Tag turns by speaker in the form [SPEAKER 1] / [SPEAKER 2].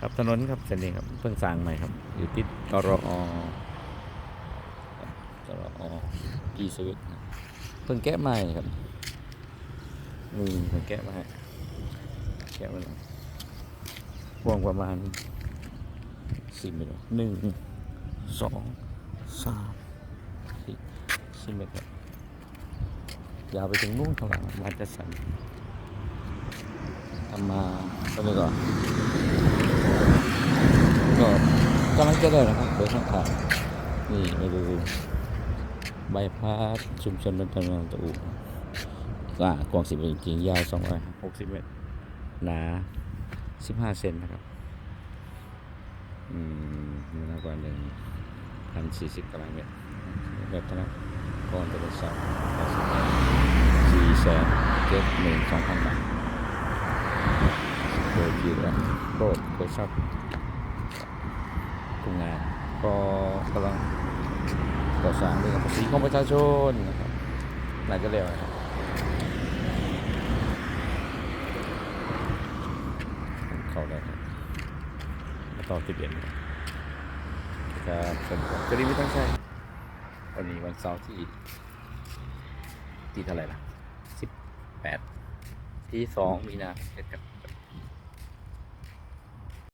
[SPEAKER 1] ครับถนนครับเส้นนี้ครับเพิ่งสร้างใหม่ครับ อยู่ติดกรอตรอกีสวิตเพิ่งแกะใหม่ครับนี่เพิ่งแกะมาให้แกะมาแล้วกว้างประมาณสี่เมตรหนึ่งสองสามสี่สี่เมตรครับยาวไปถึงนู่นข้างหลังมาจะสันทำมาก็เลยก่อนก็ กำลังจะได้นะครับโดยข้างทางนี่มาดูใบพัดชุมชนนันทนนตะอูก็กว้างสิบเมตรจริงๆยาวสองร้อยหกสิบเมตรหนาสิบห้าเซนนะครับ อืมมูลค่ากว่าหนึ่งพันสี่สิบตารางเมตรแบบเท่านั้นก่อนจะเป็นสองสี่แสนเจ็ดหมื่นสองพันบาทโดยที่ว่าโปรดโดยชอบ กลุ่มงานก็กำลังก่อสร้างด้วยกับภาษีของประชาชนนะครับน่าจะเร็วนะครับเข้าได้ครับมาต่อติดเด่นครับครับสวัสดีครับสวัสดีไม่ต้องใช่วันนี้วันเสาร์ที่ที่เท่าไหร่ล่ะสิบแปดที่สองมีนาเจ็ดครับ